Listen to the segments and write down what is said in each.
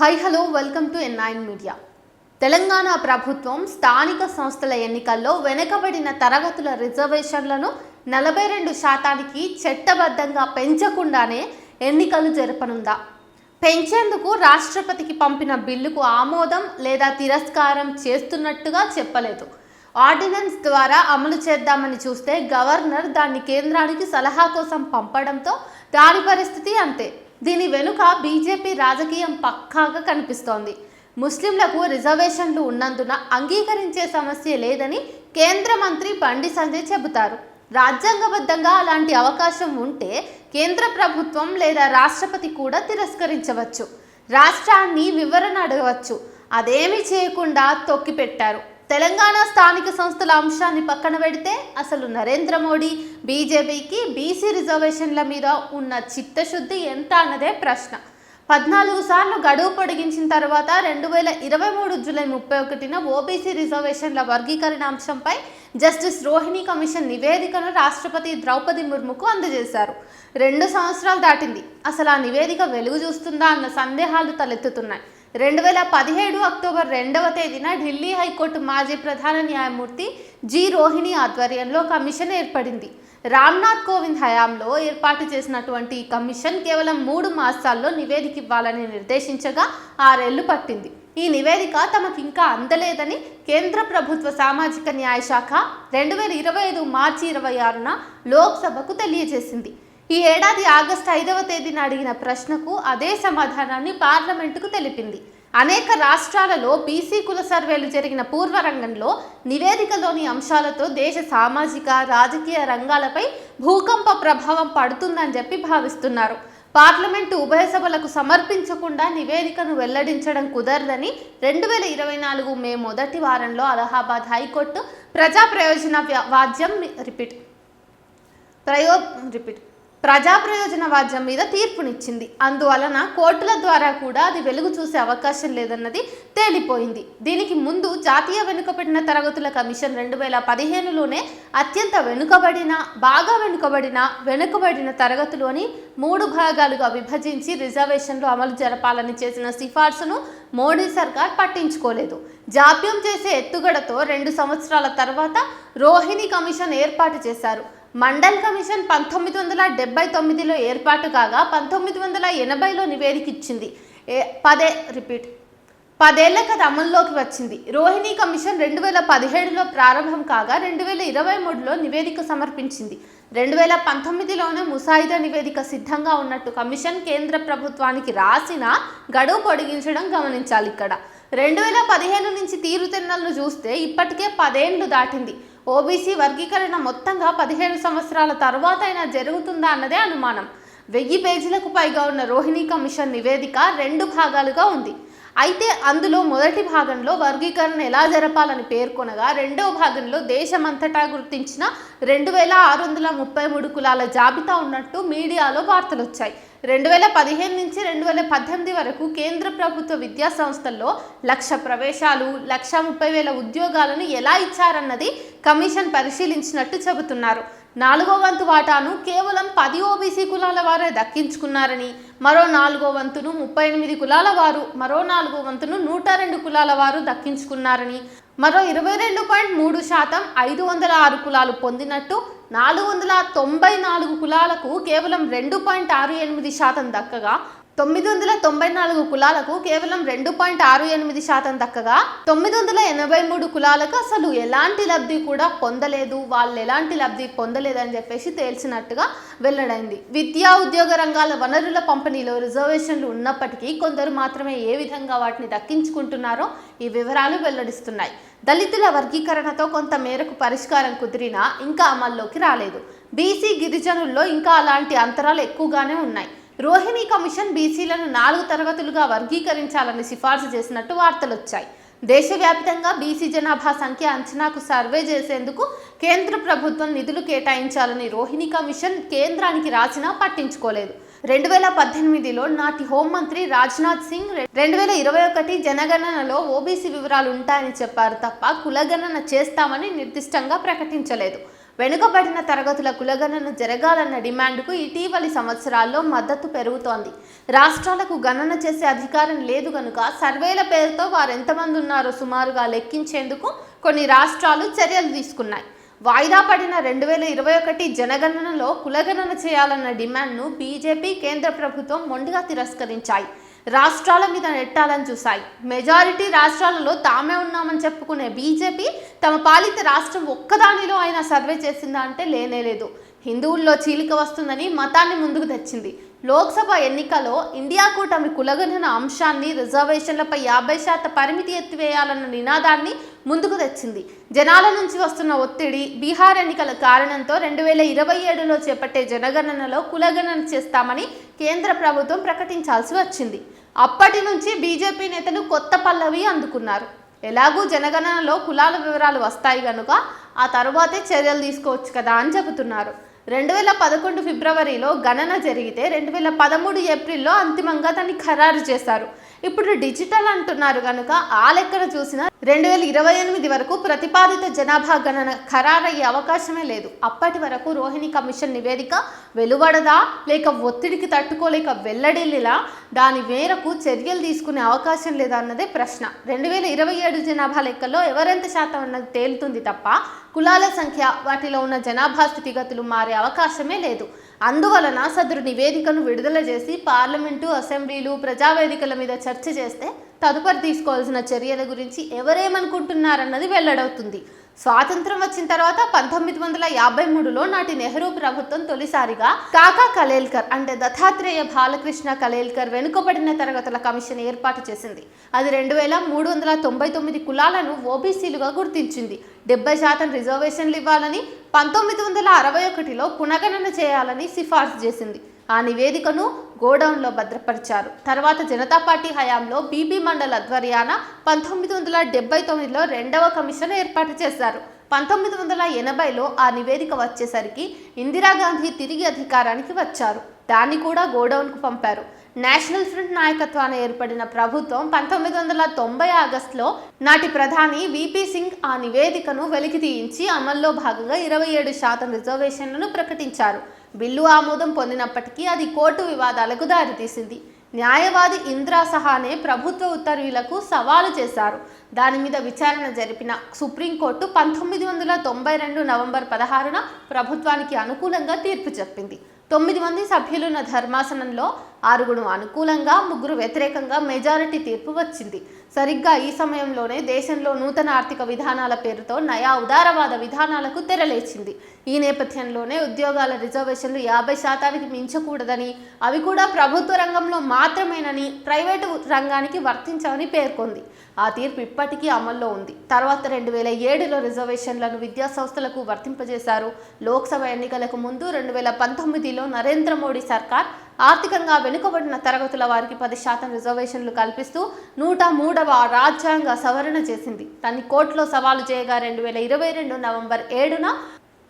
Hi hello welcome to NIN nine media Telangana ప్రభుత్వం స్థానిక సంస్థల ఎన్నికల్లో వెనుకబడిన తరగతుల రిజర్వేషన్లను నలభై రెండు శాతానికి చట్టబద్ధంగా పెంచకుండానే ఎన్నికలు జరపనుందా? పెంచేందుకు రాష్ట్రపతికి పంపిన బిల్లుకు ఆమోదం లేదా తిరస్కారం చేస్తున్నట్టుగా చెప్పలేదు. ఆర్డినెన్స్ ద్వారా అమలు చేద్దామని చూస్తే గవర్నర్ దాన్ని కేంద్రానికి సలహా కోసం పంపడంతో దాని పరిస్థితి అంతే. దీని వెనుక బీజేపీ రాజకీయం పక్కాగా కనిపిస్తోంది. ముస్లింలకు రిజర్వేషన్లు ఉన్నందున అంగీకరించే సమస్య లేదని కేంద్ర మంత్రి బండి సంజయ్ చెబుతారు. రాజ్యాంగబద్ధంగా అలాంటి అవకాశం ఉంటే కేంద్ర ప్రభుత్వం లేదా రాష్ట్రపతి కూడా తిరస్కరించవచ్చు. రాష్ట్రాన్ని వివరణ అడగవచ్చు. అదేమీ చేయకుండా తొక్కిపెట్టారు. తెలంగాణ స్థానిక సంస్థల అంశాన్ని పక్కన పెడితే అసలు నరేంద్ర మోడీ బీజేపీకి బీసీ రిజర్వేషన్ల మీద ఉన్న చిత్తశుద్ధి ఎంత అన్నదే ప్రశ్న. పద్నాలుగు సార్లు గడువు పొడిగించిన తర్వాత రెండు వేల ఇరవై మూడు జూలై ముప్పై ఒకటిన ఓబీసీ రిజర్వేషన్ల వర్గీకరణ అంశంపై జస్టిస్ రోహిణి కమిషన్ నివేదికను రాష్ట్రపతి ద్రౌపది ముర్ముకు అందజేశారు. రెండు సంవత్సరాలు దాటింది. అసలు ఆ నివేదిక వెలుగు చూస్తుందా అన్న సందేహాలు తలెత్తుతున్నాయి. రెండు వేల పదిహేడు అక్టోబర్ రెండవ తేదీన ఢిల్లీ హైకోర్టు మాజీ ప్రధాన న్యాయమూర్తి జి రోహిణి ఆధ్వర్యంలో కమిషన్ ఏర్పడింది. రామ్నాథ్ కోవింద్ హయాంలో ఏర్పాటు చేసినటువంటి ఈ కమిషన్ కేవలం మూడు మాసాల్లో నివేదిక ఇవ్వాలని నిర్దేశించగా ఆరేళ్ళు పట్టింది. ఈ నివేదిక తమకు ఇంకా అందలేదని కేంద్ర ప్రభుత్వ సామాజిక న్యాయ శాఖ రెండు వేల ఇరవై ఐదు మార్చి ఇరవై ఆరున లోక్సభకు తెలియజేసింది. ఈ ఏడాది ఆగస్టు ఐదవ తేదీన అడిగిన ప్రశ్నకు అదే సమాధానాన్ని పార్లమెంటుకు తెలిపింది. అనేక రాష్ట్రాలలో బీసీ కుల సర్వేలు జరిగిన పూర్వరంగంలో నివేదికలోని అంశాలతో దేశ సామాజిక రాజకీయ రంగాలపై భూకంప ప్రభావం పడుతుందని చెప్పి భావిస్తున్నారు. పార్లమెంటు ఉభయ సభలకు సమర్పించకుండా నివేదికను వెల్లడించడం కుదరదని రెండు వేల ఇరవై నాలుగు మే మొదటి వారంలో అలహాబాద్ హైకోర్టు ప్రజా ప్రయోజన వాద్యం రిపీట్. ప్రయో రిపీట్. ప్రజా ప్రయోజన వాద్యం మీద తీర్పునిచ్చింది. అందువలన కోర్టుల ద్వారా కూడా అది వెలుగు చూసే అవకాశం లేదన్నది తేలిపోయింది. దీనికి ముందు జాతీయ వెనుకబడిన తరగతుల కమిషన్ రెండు వేల పదిహేనులోనే అత్యంత వెనుకబడిన బాగా వెనుకబడిన వెనుకబడిన తరగతులు అని మూడు భాగాలుగా విభజించి రిజర్వేషన్లు అమలు జరపాలని చేసిన సిఫార్సును మోడీ సర్కార్ పట్టించుకోలేదు. జాప్యం చేసే ఎత్తుగడతో రెండు సంవత్సరాల తర్వాత రోహిణి కమిషన్ ఏర్పాటు చేశారు. మండల్ కమిషన్ పంతొమ్మిది వందల డెబ్బై తొమ్మిదిలో ఏర్పాటు కాగా పంతొమ్మిది వందల ఎనభైలో నివేదిక ఇచ్చింది ఏ పదే రిపీట్. పదేళ్ళకు అది అమల్లోకి వచ్చింది. రోహిణి కమిషన్ రెండు వేల పదిహేడులో ప్రారంభం కాగా రెండు వేల ఇరవై మూడులో నివేదిక సమర్పించింది. రెండు వేల పంతొమ్మిదిలోనే ముసాయిదా నివేదిక సిద్ధంగా ఉన్నట్టు కమిషన్ కేంద్ర ప్రభుత్వానికి రాసిన గడువు పొడిగించడం గమనించాలి ఇక్కడ. రెండు వేల పదిహేను నుంచి తీరుతెన్నలను చూస్తే ఇప్పటికే పదేండ్లు దాటింది. ఓబీసీ వర్గీకరణ మొత్తంగా పదిహేను సంవత్సరాల తర్వాత అయినా జరుగుతుందా అన్నదే అనుమానం. వెయ్యి పేజీలకు పైగా ఉన్న రోహిణి కమిషన్ నివేదిక రెండు భాగాలుగా ఉంది. అయితే అందులో మొదటి భాగంలో వర్గీకరణ ఎలా జరపాలని పేర్కొనగా రెండవ భాగంలో దేశమంతటా గుర్తించిన రెండు వేల ఆరు వందల ముప్పై మూడు కులాల జాబితా ఉన్నట్టు మీడియాలో వార్తలు వచ్చాయి రెండు వేల పదిహేను నుంచి రెండు వేల పద్దెనిమిది వరకు కేంద్ర ప్రభుత్వ విద్యా సంస్థల్లో లక్ష ప్రవేశాలు లక్ష ముప్పై వేల ఉద్యోగాలను ఎలా ఇచ్చారన్నది కమిషన్ పరిశీలించినట్టు చెబుతున్నారు. నాలుగో వంతు వాటాను కేవలం పది ఓబీసీ కులాల వారే దక్కించుకున్నారని మరో నాలుగో వంతును ముప్పై ఎనిమిది కులాల వారు మరో నాలుగో వంతును నూట రెండు కులాల వారు దక్కించుకున్నారని మరో ఇరవై రెండు పాయింట్ మూడు శాతం ఐదు వందల ఆరు కులాలు పొందినట్టు నాలుగు వందల తొంభై నాలుగు కులాలకు కేవలం రెండు పాయింట్ ఆరు ఎనిమిది శాతం దక్కగా తొమ్మిది వందల తొంభై నాలుగు కులాలకు కేవలం రెండు పాయింట్ ఆరు ఎనిమిది శాతం దక్కగా తొమ్మిది వందల ఎనభై మూడు కులాలకు అసలు ఎలాంటి లబ్ధి కూడా పొందలేదు వాళ్ళు ఎలాంటి లబ్ధి పొందలేదని చెప్పేసి తేల్చినట్టుగా వెల్లడైంది. విద్యా ఉద్యోగ రంగాల వనరుల పంపిణీలో రిజర్వేషన్లు ఉన్నప్పటికీ కొందరు మాత్రమే ఏ విధంగా వాటిని దక్కించుకుంటున్నారో ఈ వివరాలు వెల్లడిస్తున్నాయి. దళితుల వర్గీకరణతో కొంత మేరకు పరిష్కారం కుదిరినా ఇంకా అమల్లోకి రాలేదు. బీసీ గిరిజనుల్లో ఇంకా అలాంటి అంతరాలు ఎక్కువగానే ఉన్నాయి. రోహిణి కమిషన్ బీసీలను నాలుగు తరగతులుగా వర్గీకరించాలని సిఫార్సు చేసినట్టు వార్తలు వచ్చాయి దేశవ్యాప్తంగా బీసీ జనాభా సంఖ్య అంచనాకు సర్వే చేసేందుకు కేంద్ర ప్రభుత్వం నిధులు కేటాయించాలని రోహిణి కమిషన్ కేంద్రానికి రాసినా పట్టించుకోలేదు. రెండు వేల పద్దెనిమిదిలో నాటి హోంమంత్రి రాజ్నాథ్ సింగ్ రెండు వేల ఇరవై ఒకటి జనగణనలో ఓబీసీ వివరాలు ఉంటాయని చెప్పారు తప్ప కులగణన చేస్తామని నిర్దిష్టంగా ప్రకటించలేదు. వెనుకబడిన తరగతుల కులగణన జరగాలన్న డిమాండ్కు ఇటీవలి సంవత్సరాల్లో మద్దతు పెరుగుతోంది. రాష్ట్రాలకు గణన చేసే అధికారం లేదు కనుక సర్వేల పేరుతో వారు ఎంతమంది ఉన్నారో సుమారుగా లెక్కించేందుకు కొన్ని రాష్ట్రాలు చర్యలు తీసుకున్నాయి. వాయిదా పడిన రెండు వేల ఇరవై ఒకటి జనగణనలో కులగణన చేయాలన్న డిమాండ్ను బీజేపీ కేంద్ర ప్రభుత్వం మొండిగా తిరస్కరించాయి. రాష్ట్రాల మీద నెట్టాలని చూశాయి. మెజారిటీ రాష్ట్రాలలో తామే ఉన్నామని చెప్పుకునే బీజేపీ తమ పాలిత రాష్ట్రం ఒక్కదానిలో అయినా సర్వే చేసిందా అంటే లేనేలేదు హిందువుల్లో చీలిక వస్తుందని మతాన్ని ముందుకు తెచ్చింది. లోక్సభ ఎన్నికలో ఇండియా కూటమి కులగణన అంశాన్ని రిజర్వేషన్లపై యాభై శాతం పరిమితి ఎత్తివేయాలన్న నినాదాన్ని ముందుకు తెచ్చింది. జనాల నుంచి వస్తున్న ఒత్తిడి బీహార్ ఎన్నికల కారణంతో రెండు వేల ఇరవై ఏడులో చేపట్టే జనగణనలో కులగణన చేస్తామని కేంద్ర ప్రభుత్వం ప్రకటించాల్సి వచ్చింది. అప్పటి నుంచి బీజేపీ నేతలు కొత్త పల్లవి అందుకున్నారు. ఎలాగూ జనగణనలో కులాల వివరాలు వస్తాయి కనుక ఆ తర్వాతే చర్యలు తీసుకోవచ్చు కదా అని చెబుతున్నారు. రెండు వేల పదకొండు ఫిబ్రవరిలో గణన జరిగితే రెండు వేల పదమూడు ఏప్రిల్లో అంతిమంగా దాన్ని ఖరారు చేశారు. ఇప్పుడు డిజిటల్ అంటున్నారు కనుక ఆ లెక్కన చూసిన రెండు వేల ఇరవై ఎనిమిది వరకు ప్రతిపాదిత జనాభా గణన ఖరారయ్యే అవకాశమే లేదు. అప్పటి వరకు రోహిణి కమిషన్ నివేదిక వెలువడదా లేక ఒత్తిడికి తట్టుకోలేక వెల్లడిల్లిలా దాని మేరకు చర్యలు తీసుకునే అవకాశం లేదా అన్నదే ప్రశ్న. రెండు వేల ఇరవై ఏడు జనాభా లెక్కల్లో ఎవరెంత శాతం అన్నది తేలుతుంది తప్ప కులాల సంఖ్య వాటిలో ఉన్న జనాభా స్థితిగతులు మారే అవకాశమే లేదు. అందువలన సదరు నివేదికను విడుదల చేసి పార్లమెంటు అసెంబ్లీలు ప్రజావేదికల మీద చర్చ చేస్తే తదుపరి తీసుకోవాల్సిన చర్యల గురించి ఎవరేమనుకుంటున్నారన్నది వెల్లడవుతుంది. స్వాతంత్రం వచ్చిన తర్వాత పంతొమ్మిది వందల యాభై మూడులో నాటి నెహ్రూ ప్రభుత్వం తొలిసారిగా కాకా కలేల్కర్ అంటే దత్తాత్రేయ బాలకృష్ణ కలేల్కర్ వెనుకబడిన తరగతుల కమిషన్ ఏర్పాటు చేసింది. అది రెండు వేల మూడు వందల తొంభై తొమ్మిది కులాలను ఓబీసీలుగా గుర్తించింది. డెబ్బై శాతం రిజర్వేషన్లు ఇవ్వాలని పంతొమ్మిది వందల అరవై ఒకటిలో పునగణన చేయాలని సిఫార్సు చేసింది. ఆ నివేదికను గోడౌన్లో భద్రపరిచారు. తర్వాత జనతా పార్టీ హయాంలో బీబీ మండల్ ఆధ్వర్యాన పంతొమ్మిది వందల డెబ్బై తొమ్మిదిలో రెండవ కమిషన్ ఏర్పాటు చేశారు. పంతొమ్మిది వందల ఎనభైలో ఆ నివేదిక వచ్చేసరికి ఇందిరాగాంధీ తిరిగి అధికారానికి వచ్చారు. దాన్ని కూడా గోడౌన్కు పంపారు. నేషనల్ ఫ్రంట్ నాయకత్వాన ఏర్పడిన ప్రభుత్వం పంతొమ్మిది వందల తొంభై ఆగస్టులో నాటి ప్రధాని విపి సింగ్ ఆ నివేదికను వెలికి తీయించి అమల్లో భాగంగా ఇరవై ఏడు శాతం రిజర్వేషన్లను ప్రకటించారు. బిల్లు ఆమోదం పొందినప్పటికీ అది కోర్టు వివాదాలకు దారితీసింది. న్యాయవాది ఇంద్రా సహానే ప్రభుత్వ ఉత్తర్వులకు సవాలు చేశారు. దాని మీద విచారణ జరిపిన సుప్రీంకోర్టు పంతొమ్మిది వందల తొంభై రెండు నవంబర్ పదహారున ప్రభుత్వానికి అనుకూలంగా తీర్పు చెప్పింది. తొమ్మిది మంది సభ్యులున్న ధర్మాసనంలో ఆరుగురు అనుకూలంగా ముగ్గురు వ్యతిరేకంగా మెజారిటీ తీర్పు వచ్చింది. సరిగ్గా ఈ సమయంలోనే దేశంలో నూతన ఆర్థిక విధానాల పేరుతో నయా ఉదారవాద విధానాలకు తెరలేచింది. ఈ నేపథ్యంలోనే ఉద్యోగాల రిజర్వేషన్లు యాభై శాతానికి మించకూడదని అవి కూడా ప్రభుత్వ రంగంలో మాత్రమేనని ప్రైవేటు రంగానికి వర్తించవని పేర్కొంది. ఆ తీర్పు ఇప్పటికీ అమల్లో ఉంది. తర్వాత రెండు వేల ఏడులో రిజర్వేషన్లను విద్యా సంస్థలకు వర్తింపజేశారు. లోక్సభ ఎన్నికలకు ముందు రెండు వేల పంతొమ్మిదిలో నరేంద్ర మోడీ సర్కార్ ఆర్థికంగా వెనుకబడిన తరగతుల వారికి పది శాతం రిజర్వేషన్లు కల్పిస్తూ నూట మూడవ రాజ్యాంగ సవరణ చేసింది. దాన్ని కోర్టులో సవాలు చేయగా రెండు వేల ఇరవై రెండు నవంబర్ ఏడున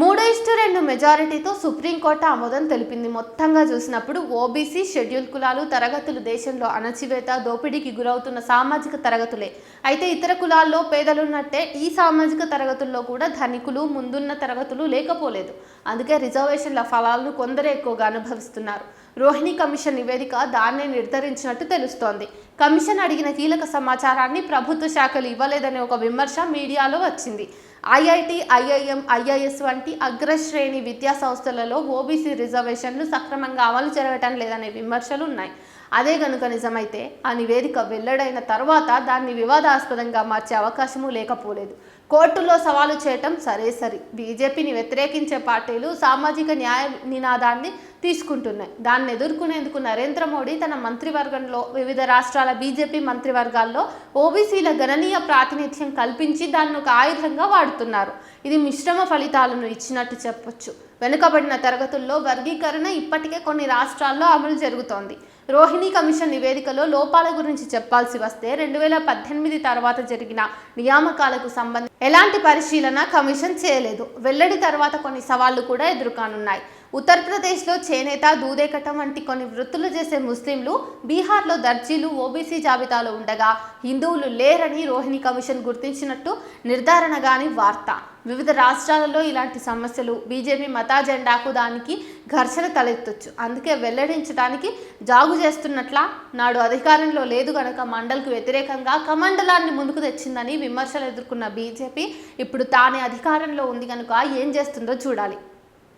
మూడు ఇష్టు రెండు మెజారిటీతో సుప్రీంకోర్టు ఆమోదం తెలిపింది. మొత్తంగా చూసినప్పుడు ఓబీసీ షెడ్యూల్ కులాలు తరగతులు దేశంలో అణచివేత దోపిడీకి గురవుతున్న సామాజిక తరగతులే. అయితే ఇతర కులాల్లో పేదలున్నట్టే ఈ సామాజిక తరగతుల్లో కూడా ధనికులు ముందున్న తరగతులు లేకపోలేదు. అందుకే రిజర్వేషన్ల ఫలాలను కొందరే ఎక్కువగా అనుభవిస్తున్నారు. రోహిణి కమిషన్ నివేదిక దాన్నే నిర్ధారించినట్టు తెలుస్తోంది. కమిషన్ అడిగిన కీలక సమాచారాన్ని ప్రభుత్వ శాఖలు ఇవ్వలేదనే ఒక విమర్శ మీడియాలో వచ్చింది. ఐఐటి ఐఐఎం ఐఐఎస్ వంటి అగ్రశ్రేణి విద్యా సంస్థలలో ఓబీసీ రిజర్వేషన్లు సక్రమంగా అమలు జరగటం లేదనే విమర్శలు ఉన్నాయి అదే గనుక నిజమైతే ఆ నివేదిక వెల్లడైన తర్వాత దాన్ని వివాదాస్పదంగా మార్చే అవకాశము లేకపోలేదు. కోర్టులో సవాలు చేయటం సరే సరి. బీజేపీని వ్యతిరేకించే పార్టీలు సామాజిక న్యాయ నినాదాన్ని తీసుకుంటున్నాయి. దాన్ని ఎదుర్కొనేందుకు నరేంద్ర మోడీ తన మంత్రివర్గంలో వివిధ రాష్ట్రాల బీజేపీ మంత్రివర్గాల్లో ఓబీసీల గణనీయ ప్రాతినిధ్యం కల్పించి దాన్ని ఒక ఆయుధంగా వాడుతున్నారు. ఇది మిశ్రమ ఫలితాలను ఇచ్చినట్టు చెప్పొచ్చు. వెనుకబడిన తరగతుల్లో వర్గీకరణ ఇప్పటికే కొన్ని రాష్ట్రాల్లో అమలు జరుగుతోంది. రోహిణి కమిషన్ నివేదికలో లోపాల గురించి చెప్పాల్సి వస్తే రెండు వేల పద్దెనిమిది తర్వాత జరిగిన నియామకాలకు సంబంధించి ఎలాంటి పరిశీలన కమిషన్ చేయలేదు. వెల్లడి తర్వాత కొన్ని సవాళ్ళు కూడా ఎదుర్కానున్నాయి. ఉత్తరప్రదేశ్లో చేనేత దూదేకటం వంటి కొన్ని వృత్తులు చేసే ముస్లింలు బీహార్లో దర్జీలు ఓబీసీ జాబితాలో ఉండగా హిందువులు లేరని రోహిణి కమిషన్ గుర్తించినట్టు నిర్ధారణ గాని వార్త. వివిధ రాష్ట్రాలలో ఇలాంటి సమస్యలు బీజేపీ మతాజెండాకు దానికి ఘర్షణ తలెత్తొచ్చు. అందుకే వెల్లడించడానికి జాగు చేస్తున్నట్ల నాడు అధికారంలో లేదు గనక మండల్కు వ్యతిరేకంగా కమండలాన్ని ముందుకు తెచ్చిందని విమర్శలు ఎదుర్కొన్న బీజేపీ ఇప్పుడు తానే అధికారంలో ఉంది కనుక ఏం చేస్తుందో చూడాలి.